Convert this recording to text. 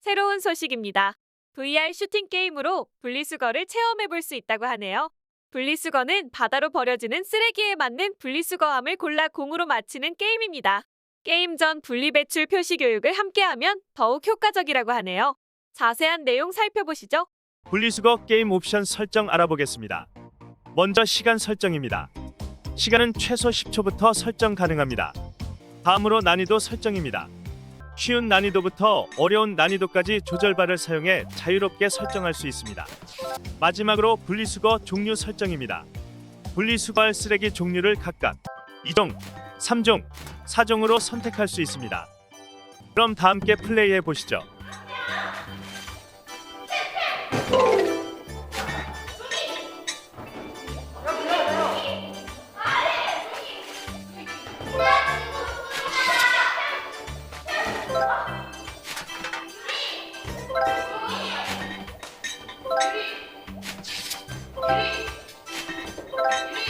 새로운 소식입니다. VR 슈팅 게임으로 분리수거를 체험해볼 수 있다고 하네요. 분리수거는 바다로 버려지는 쓰레기에 맞는 분리수거함을 골라 공으로 맞히는 게임입니다. 게임 전 분리배출 표시 교육을 함께하면 더욱 효과적이라고 하네요. 자세한 내용 살펴보시죠. 분리수거 게임 옵션 설정 알아보겠습니다. 먼저 시간 설정입니다. 시간은 최소 10초부터 설정 가능합니다. 다음으로 난이도 설정입니다. 쉬운 난이도부터 어려운 난이도까지 조절바를 사용해 자유롭게 설정할 수 있습니다. 마지막으로 분리수거 종류 설정입니다. 분리수거할 쓰레기 종류를 각각 2종, 3종, 4종으로 선택할 수 있습니다. 그럼 다 함께 플레이해 보시죠. Thank you.